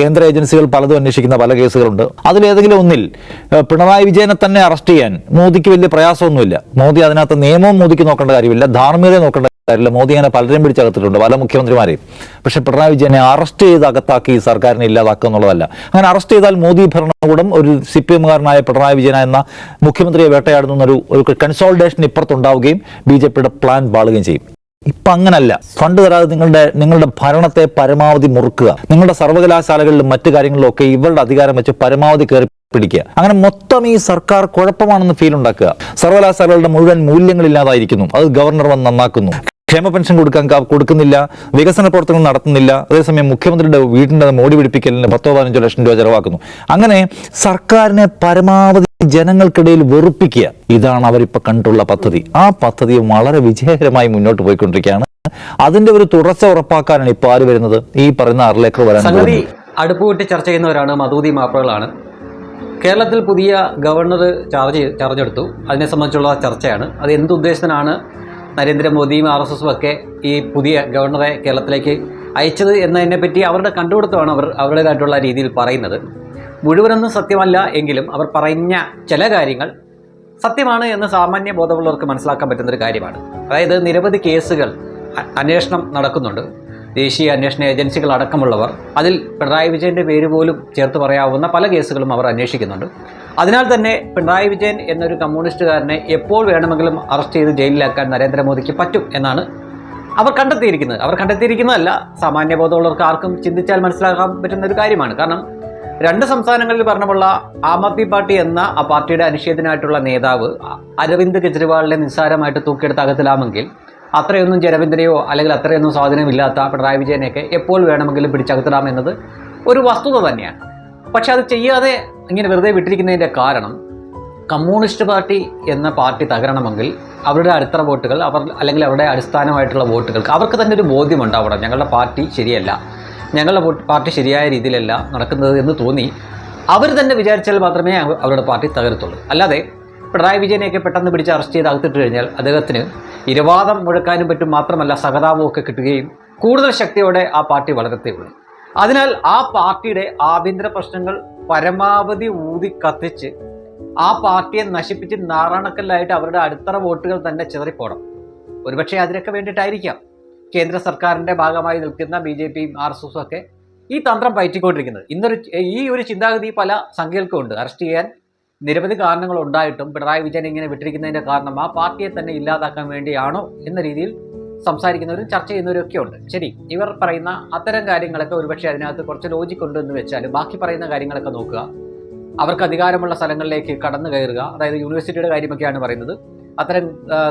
കേന്ദ്ര ഏജൻസികൾ പലതും അന്വേഷിക്കുന്ന പല കേസുകളുണ്ട്. അതിലേതെങ്കിലും ഒന്നിൽ പിണറായി വിജയനെ തന്നെ അറസ്റ്റ് ചെയ്യാൻ മോദിക്ക് വലിയ പ്രയാസമൊന്നുമില്ല. മോദി അതിനകത്ത് നിയമവും മോദിക്ക് നോക്കേണ്ട കാര്യമില്ല ധാർമ്മികത നോക്കേണ്ട കാര്യമില്ല. മോദി അങ്ങനെ പലരെയും പിടിച്ചകത്തിട്ടുണ്ട് പല മുഖ്യമന്ത്രിമാരെയും. പക്ഷെ പിണറായി വിജയനെ അറസ്റ്റ് ചെയ്ത് അകത്താക്കി സർക്കാരിനെ ഇല്ലാതാക്കുക എന്നുള്ളതല്ല. അങ്ങനെ അറസ്റ്റ് ചെയ്താൽ മോദി ഭരണകൂടം ഒരു സി പി എമ്മുകാരനായ പിണറായി വിജയൻ എന്ന മുഖ്യമന്ത്രിയെ വേട്ടയാടുന്ന ഒരു ഒരു കൺസോൾട്ടേഷൻ ഇപ്പുറത്തുണ്ടാവുകയും ബി ജെ പിയുടെ പ്ലാൻ പാളുകയും ചെയ്യും. ഇപ്പൊ അങ്ങനല്ല ഫണ്ട് തരാതെ നിങ്ങളുടെ നിങ്ങളുടെ ഭരണത്തെ പരമാവധി മുറുക്കുക. നിങ്ങളുടെ സർവകലാശാലകളിലും മറ്റു കാര്യങ്ങളിലും ഒക്കെ ഇവരുടെ അധികാരം വെച്ച് പരമാവധി കയറി പിടിക്കുക. അങ്ങനെ മൊത്തം ഈ സർക്കാർ കുഴപ്പമാണെന്ന് ഫീൽ ഉണ്ടാക്കുക. സർവകലാശാലകളുടെ മുഴുവൻ മൂല്യങ്ങളില്ലാതായിരിക്കുന്നു അത് ഗവർണർ വന്ന് നന്നാക്കുന്നു. ക്ഷേമ പെൻഷൻ കൊടുക്കാൻ കൊടുക്കുന്നില്ല. വികസന പ്രവർത്തനങ്ങൾ നടത്തുന്നില്ല. അതേസമയം മുഖ്യമന്ത്രിയുടെ വീടിന്റെ മോടി പിടിപ്പിക്കലിന് പത്തോ പതിനഞ്ചോ ലക്ഷം രൂപ ചെലവാക്കുന്നു. അങ്ങനെ സർക്കാരിനെ പരമാവധി ജനങ്ങൾക്കിടയിൽ വെറുപ്പിക്കുക. ഇതാണ് അവരിപ്പോൾ കണ്ടുള്ള പദ്ധതി. ആ പദ്ധതി വളരെ വിജയകരമായി മുന്നോട്ട് പോയിക്കൊണ്ടിരിക്കുകയാണ്. അതിന്റെ ഒരു തുടർച്ച ഉറപ്പാക്കാനാണ് ഇപ്പോൾ ആര് വരുന്നത്? ഈ പറയുന്ന ആറിലേക്ക് വരാൻ സംഗതി. അടുപ്പുകൂട്ടി ചർച്ച ചെയ്യുന്നവരാണ് മധൂതി മാപ്പുകളാണ് കേരളത്തിൽ പുതിയ ഗവർണർ ചാർജ് ചാർജെടുത്തു. അതിനെ സംബന്ധിച്ചുള്ള ചർച്ചയാണ്. അത് എന്ത് ഉദ്ദേശത്തിനാണ് നരേന്ദ്രമോദിയും ആർ എസ് എസും ഒക്കെ ഈ പുതിയ ഗവർണറെ കേരളത്തിലേക്ക് അയച്ചത് എന്നതിനെപ്പറ്റി അവരുടെ കണ്ടുപിടുത്തമാണ് അവർ അവരുടേതായിട്ടുള്ള രീതിയിൽ പറയുന്നത്. മുഴുവനൊന്നും സത്യമല്ല എങ്കിലും അവർ പറഞ്ഞ ചില കാര്യങ്ങൾ സത്യമാണ് എന്ന് സാമാന്യ ബോധമുള്ളവർക്ക് മനസ്സിലാക്കാൻ പറ്റുന്നൊരു കാര്യമാണ്. അതായത് നിരവധി കേസുകൾ അന്വേഷണം നടക്കുന്നുണ്ട്. ദേശീയ അന്വേഷണ ഏജൻസികൾ അടക്കമുള്ളവർ അതിൽ പിണറായി വിജയന്റെ പേര് പോലും ചേർത്ത് പറയാവുന്ന പല കേസുകളും അവർ അന്വേഷിക്കുന്നുണ്ട്. അതിനാൽ തന്നെ പിണറായി വിജയൻ എന്നൊരു കമ്മ്യൂണിസ്റ്റുകാരനെ എപ്പോൾ വേണമെങ്കിലും അറസ്റ്റ് ചെയ്ത് ജയിലിലാക്കാൻ നരേന്ദ്രമോദിക്ക് പറ്റും എന്നാണ് അവർ കണ്ടെത്തിയിരിക്കുന്നത്. അവർ കണ്ടെത്തിയിരിക്കുന്നതല്ല സാമാന്യ ബോധമുള്ളവർക്ക് ആർക്കും ചിന്തിച്ചാൽ മനസ്സിലാക്കാൻ പറ്റുന്ന ഒരു കാര്യമാണ്. കാരണം രണ്ട് സംസ്ഥാനങ്ങളിൽ ഭരണമുള്ള ആം ആദ്മി പാർട്ടി എന്ന ആ പാർട്ടിയുടെ അനിഷേധനായിട്ടുള്ള നേതാവ് അരവിന്ദ് കെജ്രിവാളിനെ നിസ്സാരമായിട്ട് തൂക്കിയെടുത്ത് അകത്തിലാമെങ്കിൽ അത്രയൊന്നും ജനവിന്ദ്രയോ അല്ലെങ്കിൽ അത്രയൊന്നും സ്വാധീനമില്ലാത്ത പിണറായി വിജയനെയൊക്കെ എപ്പോൾ വേണമെങ്കിലും പിടിച്ചകത്തിടാം എന്നത് ഒരു വസ്തുത തന്നെയാണ്. പക്ഷെ അത് ചെയ്യാതെ ഇങ്ങനെ വെറുതെ വിട്ടിരിക്കുന്നതിന്റെ കാരണം കമ്മ്യൂണിസ്റ്റ് പാർട്ടി എന്ന പാർട്ടി തകരണമെങ്കിൽ അവരുടെ അടുത്ത വോട്ടുകൾ അവർ അല്ലെങ്കിൽ അവരുടെ അടിസ്ഥാനമായിട്ടുള്ള വോട്ടുകൾക്ക് അവർക്ക് തന്നെ ഒരു ബോധ്യമുണ്ടാവണം ഞങ്ങളുടെ പാർട്ടി ശരിയല്ല. ഞങ്ങളുടെ പാർട്ടി ശരിയായ രീതിയിലല്ല നടക്കുന്നത് എന്ന് തോന്നി. അവർ തന്നെ വിചാരിച്ചാൽ മാത്രമേ അവരുടെ പാർട്ടി തകരത്തുള്ളൂ. അല്ലാതെ പിണറായി വിജയനെയൊക്കെ പെട്ടെന്ന് പിടിച്ച് അറസ്റ്റ് ചെയ്ത് അകത്തിട്ട് കഴിഞ്ഞാൽ അദ്ദേഹത്തിന് ഇരവാദം മുഴക്കാനും പറ്റും മാത്രമല്ല സഹതാപമൊക്കെ കിട്ടുകയും കൂടുതൽ ശക്തിയോടെ ആ പാർട്ടി വളരത്തേയുള്ളൂ അതിനാൽ ആ പാർട്ടിയുടെ ആഭ്യന്തര പ്രശ്നങ്ങൾ പരമാവധി ഊതി കത്തിച്ച് ആ പാർട്ടിയെ നശിപ്പിച്ച് നാറാണക്കല്ലായിട്ട് അവരുടെ അടുത്തറ വോട്ടുകൾ തന്നെ ചിതറിപ്പോണം. ഒരുപക്ഷെ അതിനൊക്കെ വേണ്ടിയിട്ടായിരിക്കാം. കേന്ദ്ര സർക്കാരിന്റെ ഭാഗമായി നിൽക്കുന്ന ബി ജെ പിയും ആർ എസ് എസും ഒക്കെ ഈ തന്ത്രം പയറ്റിക്കൊണ്ടിരിക്കുന്നത്. ഇന്നൊരു ഈ ഒരു ചിന്താഗതി പല സംഖ്യകൾക്കും ഉണ്ട് അറസ്റ്റ് ചെയ്യാൻ നിരവധി കാരണങ്ങൾ ഉണ്ടായിട്ടും പിണറായി വിജയൻ ഇങ്ങനെ വിട്ടിരിക്കുന്നതിന്റെ കാരണം ആ പാർട്ടിയെ തന്നെ ഇല്ലാതാക്കാൻ വേണ്ടിയാണോ എന്ന രീതിയിൽ സംസാരിക്കുന്നവരും ചർച്ച ചെയ്യുന്നവരും ഒക്കെ ഉണ്ട്. ശരി ഇവർ പറയുന്ന അത്തരം കാര്യങ്ങളൊക്കെ ഒരുപക്ഷെ അതിനകത്ത് കുറച്ച് ലോജിക് ഉണ്ട് എന്ന് വെച്ചാൽ ബാക്കി പറയുന്ന കാര്യങ്ങളൊക്കെ നോക്കുക. അവർക്ക് അധികാരമുള്ള സ്ഥലങ്ങളിലേക്ക് കടന്നു കയറുക. അതായത് യൂണിവേഴ്സിറ്റിയുടെ കാര്യമൊക്കെയാണ് പറയുന്നത്. അത്തരം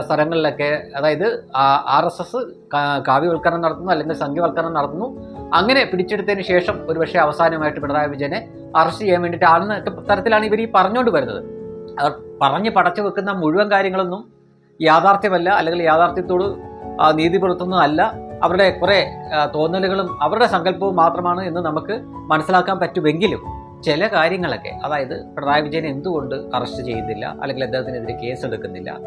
സ്ഥലങ്ങളിലൊക്കെ അതായത് ആർ എസ് എസ് കാവ്യവൽക്കരണം നടത്തുന്നു അല്ലെങ്കിൽ സംഖ്യവൽക്കരണം നടത്തുന്നു. അങ്ങനെ പിടിച്ചെടുത്തതിന് ശേഷം ഒരുപക്ഷെ അവസാനമായിട്ട് പിണറായി വിജയനെ അറസ്റ്റ് ചെയ്യാൻ വേണ്ടിയിട്ടാണെന്ന് തരത്തിലാണ് ഇവർ ഈ പറഞ്ഞുകൊണ്ട് വരുന്നത്. അവർ പറഞ്ഞ് പടച്ചു വെക്കുന്ന മുഴുവൻ കാര്യങ്ങളൊന്നും യാഥാർത്ഥ്യമല്ല അല്ലെങ്കിൽ യാഥാർത്ഥ്യത്തോട് നീതി പുലർത്തുന്നതല്ല. അവരുടെ കുറേ തോന്നലുകളും അവരുടെ സങ്കല്പവും മാത്രമാണ് എന്ന് നമുക്ക് മനസ്സിലാക്കാൻ പറ്റുമെങ്കിലും ചില കാര്യങ്ങളൊക്കെ അതായത് പിണറായി വിജയൻ എന്തുകൊണ്ട് അറസ്റ്റ് ചെയ്യുന്നില്ല അല്ലെങ്കിൽ അദ്ദേഹത്തിനെതിരെ കേസെടുക്കുന്നില്ല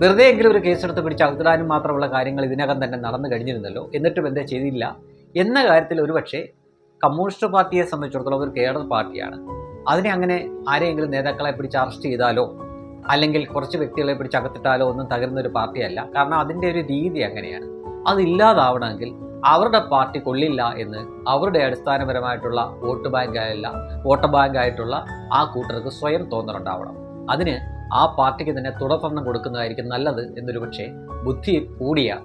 വെറുതെ എങ്കിലും ഒരു കേസെടുത്ത് പിടിച്ച് അകത്തിടാനും മാത്രമുള്ള കാര്യങ്ങൾ ഇതിനകം തന്നെ നടന്നു കഴിഞ്ഞിരുന്നല്ലോ എന്നിട്ടും എന്താ ചെയ്തില്ല? എന്ന കാര്യത്തിൽ ഒരുപക്ഷെ കമ്മ്യൂണിസ്റ്റ് പാർട്ടിയെ സംബന്ധിച്ചിടത്തോളം ഒരു കേഡർ പാർട്ടിയാണ്. അതിനെ അങ്ങനെ ആരെയെങ്കിലും നേതാക്കളെ പിടിച്ച് അറസ്റ്റ് ചെയ്താലോ അല്ലെങ്കിൽ കുറച്ച് വ്യക്തികളെ പിടിച്ച് അകത്തിട്ടാലോ ഒന്നും തകരുന്ന ഒരു പാർട്ടിയല്ല. കാരണം അതിന്റെ ഒരു രീതി അങ്ങനെയാണ്. അതില്ലാതാവണമെങ്കിൽ അവരുടെ പാർട്ടി കൊള്ളില്ല എന്ന് അവരുടെ അടിസ്ഥാനപരമായിട്ടുള്ള വോട്ട് ബാങ്ക് ആയല്ല വോട്ട് ബാങ്ക് ആയിട്ടുള്ള ആ കൂട്ടർക്ക് സ്വയം തോന്നലുണ്ടാവണം. അതിന് ആ പാർട്ടിക്ക് തന്നെ തുടർഭരണം കൊടുക്കുന്നതായിരിക്കും നല്ലത് എന്നൊരു പക്ഷേ ബുദ്ധി കൂടിയ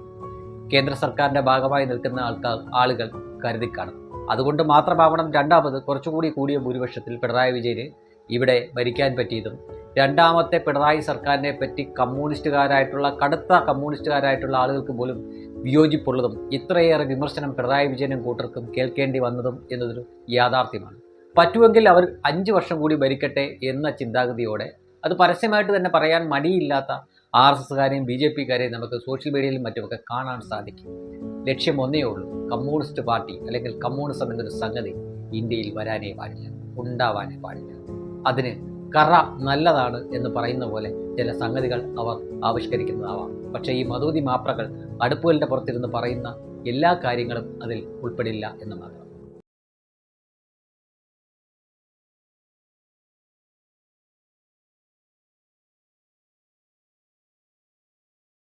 കേന്ദ്ര സർക്കാരിന്റെ ഭാഗമായി നിൽക്കുന്ന ആൾക്കാർ ആളുകൾ കരുതി കാണും. അതുകൊണ്ട് മാത്രമാവണം രണ്ടാമത് കുറച്ചുകൂടി കൂടിയ ഭൂരിപക്ഷത്തിൽ പിണറായി വിജയന് ഇവിടെ ഭരിക്കാൻ പറ്റിയതും രണ്ടാമത്തെ പിണറായി സർക്കാരിനെ പറ്റി കമ്മ്യൂണിസ്റ്റുകാരായിട്ടുള്ള കടുത്ത കമ്മ്യൂണിസ്റ്റുകാരായിട്ടുള്ള ആളുകൾക്ക് പോലും വിയോജിപ്പുള്ളതും ഇത്രയേറെ വിമർശനം പിണറായി വിജയനും കൂട്ടർക്കും കേൾക്കേണ്ടി വന്നതും എന്നതൊരു യാഥാർത്ഥ്യമാണ്. പറ്റുമെങ്കിൽ അവർ അഞ്ച് വർഷം കൂടി ഭരിക്കട്ടെ എന്ന ചിന്താഗതിയോടെ അത് പരസ്യമായിട്ട് തന്നെ പറയാൻ മടിയില്ലാത്ത ആർ എസ് എസ്സുകാരെയും ബി ജെ പിക്കാരെയും നമുക്ക് സോഷ്യൽ മീഡിയയിലും മറ്റുമൊക്കെ കാണാൻ സാധിക്കും. ലക്ഷ്യം ഒന്നേ ഉള്ളൂ. കമ്മ്യൂണിസ്റ്റ് പാർട്ടി അല്ലെങ്കിൽ കമ്മ്യൂണിസം എന്നൊരു സംഗതി ഇന്ത്യയിൽ വരാനേ പാടില്ല ഉണ്ടാവാനേ പാടില്ല. അതിന് കറ നല്ലതാണ് എന്ന് പറയുന്ന പോലെ ചില സംഗതികൾ അവർ ആവിഷ്കരിക്കുന്നതാവാം. പക്ഷേ ഈ മധുതി മാപ്രകൾ അടുപ്പുകളുടെ പുറത്തിരുന്ന് പറയുന്ന എല്ലാ കാര്യങ്ങളും അതിൽ ഉൾപ്പെടില്ല എന്ന് മാത്രം.